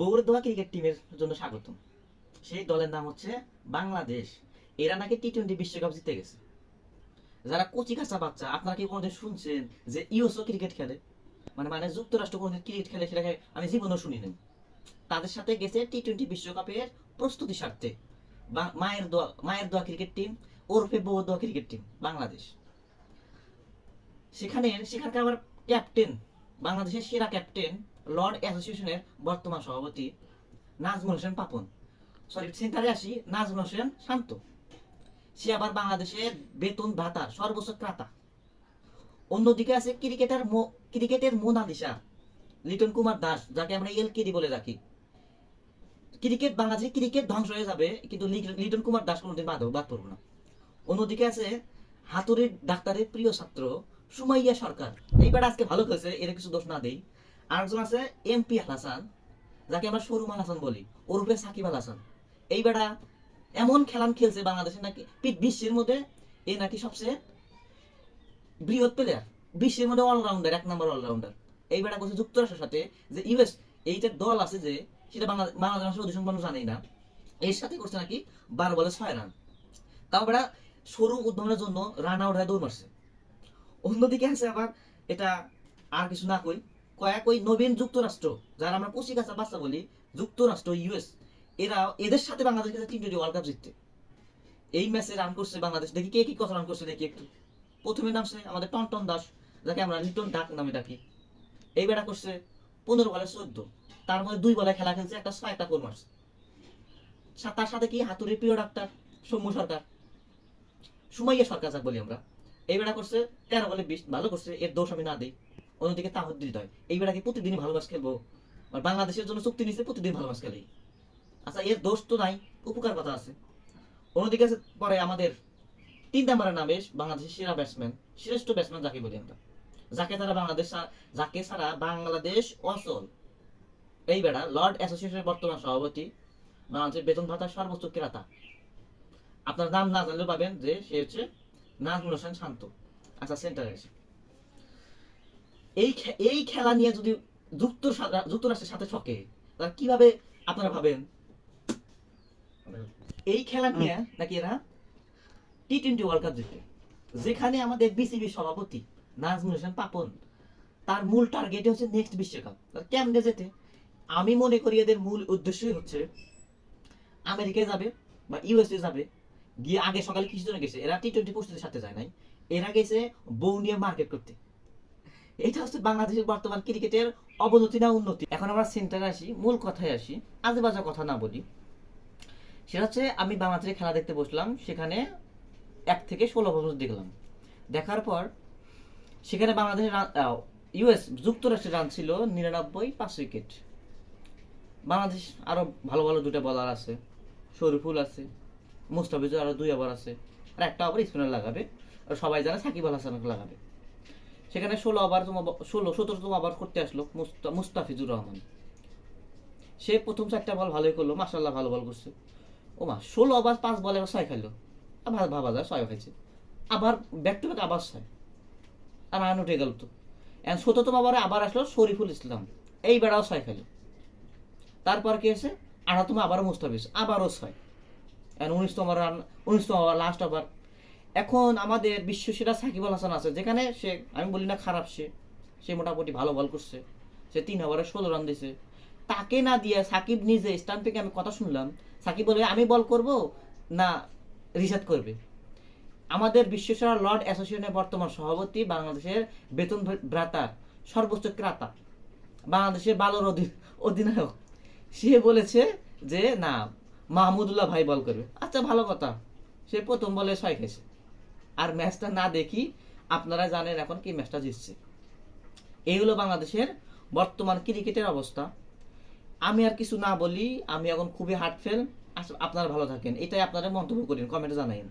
বৌরদোয়া cricket টিমের জন্য স্বাগতম। সেই দলের নাম হচ্ছে বাংলাদেশ। এরা নাকি টি টোয়েন্টি বিশ্বকাপ জিতে গেছে। যারা কচি কাঁচা বাচ্চা, আপনারা কি কোনোদিন শুনছেন যে ইউএসও ক্রিকেট খেলে? মানে মানে যুক্তরাষ্ট্র কোনোদিন ক্রিকেট খেলে সেটাকে আমি জীবনেও শুনিনি তাদের সাথে গেছে টি টোয়েন্টি বিশ্বকাপের প্রস্তুতি স্বার্থে। মায়ের দোয়া মায়ের দোয়া ক্রিকেট টিম ওরফে বউ দোয়া ক্রিকেট টিম বাংলাদেশ। সেখানে, সেখানকার আবার ক্যাপ্টেন বাংলাদেশের সেরা ক্যাপ্টেন লর্ড অ্যাসোসিয়েশনের বর্তমান সভাপতি নাজমুল হোসেন পাপন। সরি, সেন্টারে আসি, নাজমুল হোসেন শান্ত। সে আবার বাংলাদেশের বেতন ভাতা, সর্বোচ্চ ক্রাতা অন্যদিকে আছে ক্রিকেটার ক্রিকেটের মোনালিসা, লিটন কুমার দাস, যাকে আমরা এলকেডি বলে রাখি। ক্রিকেট, বাংলাদেশে ক্রিকেট ধ্বংস হয়ে যাবে, কিন্তু লিটন কুমার দাস কোনোদিন বাদ বাদ পড়ব না। অন্যদিকে আছে হাতুড়ির ডাক্তারের প্রিয় ছাত্র সুমাইয়া সরকার। এইবার আজকে ভালো করেছে এর কিছু দোষ না দেই। আরেকজন আছে এমপি আল হাসান, যাকে আমরা সরুম আল হাসান বলি ওরূপে সাকিব আল হাসান। এই বেটা এমন খেলান খেলছে বাংলাদেশে নাকি বিশ্বের মধ্যে এ নাকি সবচেয়ে বৃহৎ প্লেয়ার বিশ্বের মধ্যে অলরাউন্ডার এক নম্বর অলরাউন্ডার এই বেটা বলছে যুক্তরাষ্ট্রের সাথে যে ইউএস, এইটা দল আছে যে সেটা বাংলাদেশ বাংলাদেশের অধিশন মানুষ জানেই না। এর সাথে করছে নাকি বারো বলে ছয় রান তাও বেটা সরু উদ্ভাবনের জন্য রান আউট হয়ে দৌড় মারছে। অন্যদিকে আছে আবার, এটা আর কিছু না কই কয়েক ওই নবীন যুক্তরাষ্ট্র, যারা আমরা কচি কাঁচা বাচ্চা বলি, যুক্তরাষ্ট্র ইউএস এরা এদের সাথে বাংলাদেশ গেছে টি ওয়ার্ল্ড কাপ জিততে এই ম্যাচে রান করছে বাংলাদেশ। দেখি কে কি কত রান করছে, দেখি একটু। প্রথমে নামছে আমাদের টনটন দাস, যাকে আমরা লিটন ডাক নামে ডাকি। এই বেটা করছে পনেরো বলে চোদ্দ। তার মধ্যে দুই বলে খেলা খেলছে, একটা ছয় একটা গোল মারছে তার সাথে কি হাতুড়ি প্রিয় ডাক্তার? সৌম্য সরকার। সুমাইয়া সরকার যাক বলি আমরা। এই বেড়া করছে তেরো বলে বিশ, ভালো করছে, এর দোষ আমি না দিই। অন্যদিকে তাহদ্দিদ হয়। এই বেড়াকে প্রতিদিনই ভালো ম্যাচ খেলব। আর বাংলাদেশের জন্য চুক্তি নিচ্ছে প্রতিদিন ভালো ম্যাচ খেলেই। আচ্ছা এর দোষ তো নাই, উপকার কথা আছে। অন্যদিকে আছে পরে আমাদের তিন নাম্বারের নামে বাংলাদেশের সেরা ব্যাটসম্যান শ্রেষ্ঠ ব্যাটসম্যান যাকে বলি আমরা। যাকে তারা বাংলাদেশ যাকে ছাড়া বাংলাদেশ অচল। এই বেড়া, লর্ড অ্যাসোসিয়েশনের বর্তমান সভাপতি, বাংলাদেশের বেতন ভাতার সর্বোচ্চ ক্রেতা। আপনার নাম না জানলেও পাবেন যে সে হচ্ছে নাজমুল হোসেন শান্ত। আচ্ছা সেন্টারে এসে। এই এই খেলা নিয়ে যদি যুক্ত যুক্তরাষ্ট্রের সাথে ছকে, তাহলে কীভাবে আপনারা ভাবেন? এই খেলা নিয়ে নাকি এরা টি টোয়েন্টি ওয়ার্ল্ড কাপ জিতবে যেখানে আমাদের বিসিবি সভাপতি নাজমুল হোসেন পাপন, তার মূল টার্গেটে হচ্ছে নেক্সট বিশ্বকাপ। তার কেমনে যেতে আমি মনে করি এদের মূল উদ্দেশ্যই হচ্ছে আমেরিকায় যাবে বা ইউএসএ যাবে, গিয়ে আগে সকালে কিছু জন্য গেছে। এরা টি টোয়েন্টি প্রস্তুতির সাথে যায় নাই। এরা গেছে বউ নিয়ে মার্কেট করতে। এটা হচ্ছে বাংলাদেশের বর্তমান ক্রিকেটের অবনতি না উন্নতি। এখন আমরা সেন্টারে আসি, মূল কথায় আসি আজে বাজে কথা না বলি। সেটা হচ্ছে, আমি বাংলাদেশে খেলা দেখতে বসলাম, সেখানে এক থেকে ষোলো বছর দেখলাম। দেখার পর, সেখানে বাংলাদেশের ইউএস যুক্তরাষ্ট্রের রান ছিল নিরানব্বই পাঁচ উইকেট বাংলাদেশ আরও ভালো ভালো দুটো বলার আছে, শরীফুল আছে মুস্তাফিজুর আরও দুই ওভার আছে। আর একটা ওভার স্পিনার লাগাবে, আর সবাই জানে সাকিব আল হাসানকে লাগাবে। সেখানে ষোলো ওভার ষোলো সতেরোতম ওভার করতে আসলো মুস্তা- মুস্তাফিজুর রহমান। সে প্রথম চারটা বল ভালোই করল মাসাল্লাহ ভালো বল করছে। ও মা ষোলো ওভার পাঁচ বলে ছয় আবার ভাবা যায়, ছয় খাইছে আবার ব্যাক টু ব্যাক আবার ছয়। আর রান উঠে গেল তো। এখন সতেরোতম ওভারে আবার আসলো শরীফুল ইসলাম। এই বেড়াও ছয় খেলো। তারপর কি হয়েছে? আঠারোতম আবারও মুস্তাফিজ, আবারও ছয়। এখন উনিশতম রান উনিশতম লাস্ট ওভার এখন আমাদের বিশ্ব সেরা সাকিব আল হাসান আছে, যেখানে সে, আমি বলি না খারাপ সে সে মোটামুটি ভালো বল করছে, সে তিন ওভারে ষোলো রান দিছে। তাকে না দিয়ে সাকিব নিজে স্টাম্প থেকে আমি কথা শুনলাম, সাকিব বলে, আমি বল করব? না রিসার্চ করবে। আমাদের বিশ্বসেরা লর্ড অ্যাসোসিয়েশনের বর্তমান সভাপতি বাংলাদেশের বেতন ভ্রাতা, সর্বোচ্চ ক্রাতা, বাংলাদেশের বালর অধি- অধিনায়ক। সে বলেছে যে, না, মাহমুদুল্লাহ ভাই বল করবে। আচ্ছা ভালো কথা। সে প্রথম বলে ছয় খেয়েছে। আর ম্যাচটা না দেখি আপনারা জানেন এখন কি ম্যাচটা জিতছে। এই হলো বাংলাদেশের বর্তমান ক্রিকেটের অবস্থা। আমি আর কিছু না বলি, আমি এখন খুবই হার্টফেল আপনারা ভালো থাকেন। এটাই আপনারা মন্তব্য করেন কমেন্টে জানাইন।